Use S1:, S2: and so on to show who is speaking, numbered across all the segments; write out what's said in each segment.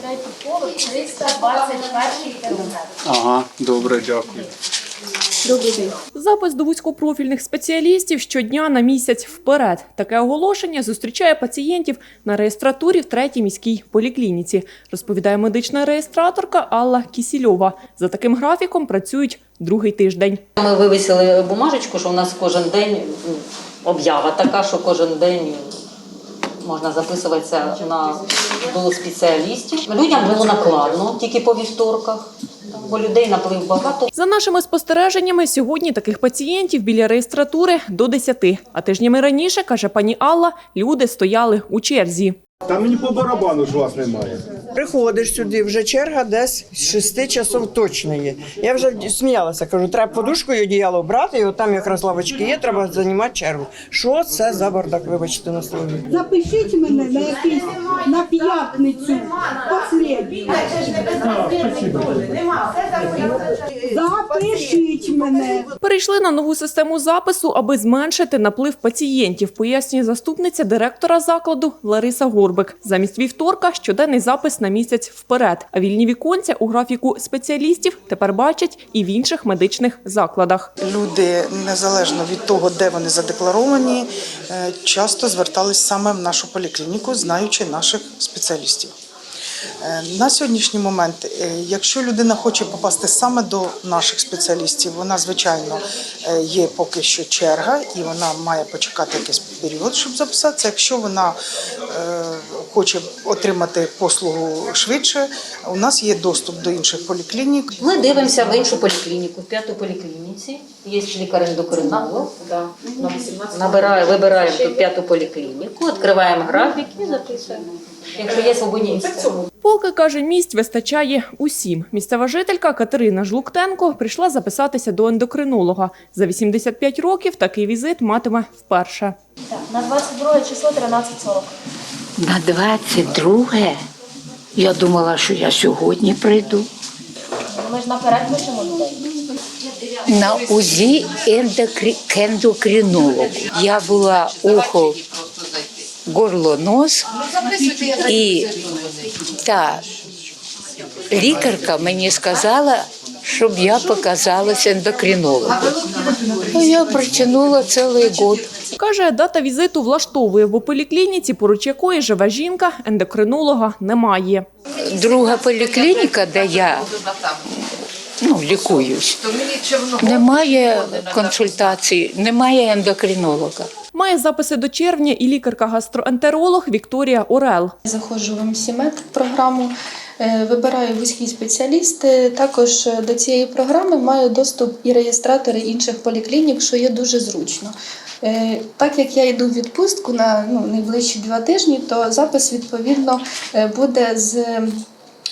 S1: третій поверх, 321 кабінет.
S2: Ага, добре, дякую.
S3: Запис до вузькопрофільних спеціалістів щодня на місяць вперед. Таке оголошення зустрічає пацієнтів на реєстратурі в третій міській поліклініці, розповідає медична реєстраторка Алла Кісільова. За таким графіком працюють другий тиждень.
S4: Ми вивісили бумажечку, що у нас кожен день об'ява така, що кожен день можна записуватися на до спеціалістів. Людям було накладно тільки по вівторках, бо людей наплив багато.
S3: За нашими спостереженнями, сьогодні таких пацієнтів біля реєстратури до 10. А тижнями раніше, каже пані Алла, люди стояли у черзі.
S5: Та мені по барабану ж вас немає.
S6: Приходиш сюди, вже черга десь з 6 часов точно є. Я вже сміялася, кажу, треба подушку і одіяло брати, і от там якраз лавочки є, треба займати чергу. Що це за бардак, вибачте на слові?
S7: Запишіть мене на якийсь на п'ятницю. Запишіть мене.
S3: Перейшли на нову систему запису, аби зменшити наплив пацієнтів, пояснює заступниця директора закладу Лариса Горбик. Замість вівторка щоденний запис на місяць вперед. А вільні віконця у графіку спеціалістів тепер бачать і в інших медичних закладах.
S8: Люди, незалежно від того, де вони задекларовані, е, часто звертались саме в нашу поліклініку, знаючи наших спеціалістів. Е, На сьогоднішній момент, е, якщо людина хоче попасти саме до наших спеціалістів, вона звичайно е, є поки що черга, і вона має почекати якийсь період, щоб записатися. Якщо вона хоче отримати послугу швидше, у нас є доступ до інших поліклінік.
S4: Ми дивимося в іншу поліклініку, в п'яту поліклініці. Є лікар-ендокринолог. Набирає, вибираємо тут п'яту поліклініку, відкриваємо графік і записуємо. Якщо є свободні місця.
S3: Поки каже, місць вистачає усім. Місцева жителька Катерина Жлуктенко прийшла записатися до ендокринолога. За 85 років такий візит матиме вперше.
S1: Так, на 22 число 13.40.
S9: На 22 я думала, що я сьогодні прийду.
S1: Ми ж наперед пишемо людей.
S9: На УЗІ ендокринологу. Я була ухо, горло, нос і та лікарка мені сказала, щоб я показалася ендокринологу. Ну, я протягнула цілий год.
S3: Каже, дата візиту влаштовує, бо поліклініці, поруч якої живе жінка, ендокринолога немає.
S9: Друга поліклініка, де я ну, лікуюсь, немає консультації, немає ендокринолога.
S3: Має записи до червня і лікарка-гастроентеролог Вікторія Орел.
S10: Заходжу в МСІМЕД програму, е, вибираю вузькі спеціалісти. Також е, до цієї програми маю доступ і реєстратори інших поліклінік, що є дуже зручно. Е, Так як я йду в відпустку на ну, найближчі два тижні, то запис відповідно буде з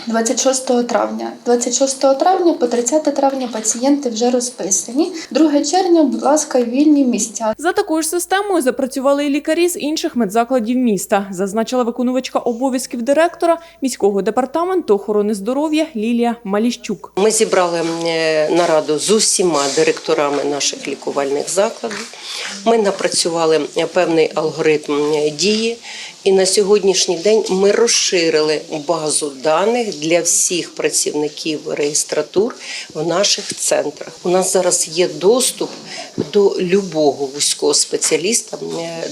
S10: 26 травня. 26 травня по 30 травня пацієнти вже розписані. 2 червня, будь ласка, вільні місця.
S3: За такою ж системою запрацювали і лікарі з інших медзакладів міста, зазначила виконувачка обов'язків директора міського департаменту охорони здоров'я Лілія Маліщук.
S11: Ми зібрали е, нараду з усіма директорами наших лікувальних закладів. Ми напрацювали е, певний алгоритм дії, і на сьогоднішній день ми розширили базу даних для всіх працівників реєстратур в наших центрах. У нас зараз є доступ до любого вузького спеціаліста,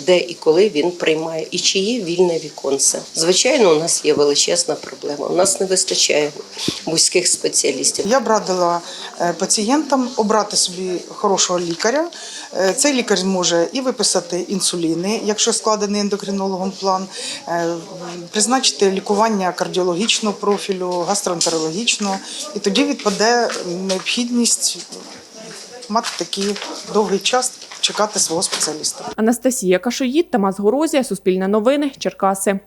S11: де і коли він приймає, і чи є вільне віконце. Звичайно, у нас є величезна проблема. У нас не вистачає вузьких спеціалістів.
S8: Я б радила е, пацієнтам обрати собі хорошого лікаря. Е, Цей лікар зможе і виписати інсуліни, якщо складений ендокринологом план, е, призначити лікування кардіологічного профілю, гастроентерологічного, і тоді відпаде необхідність мати такий довгий час чекати свого спеціаліста.
S3: Анастасія Кашоїд, Тамас Горозія, Суспільне новини, Черкаси.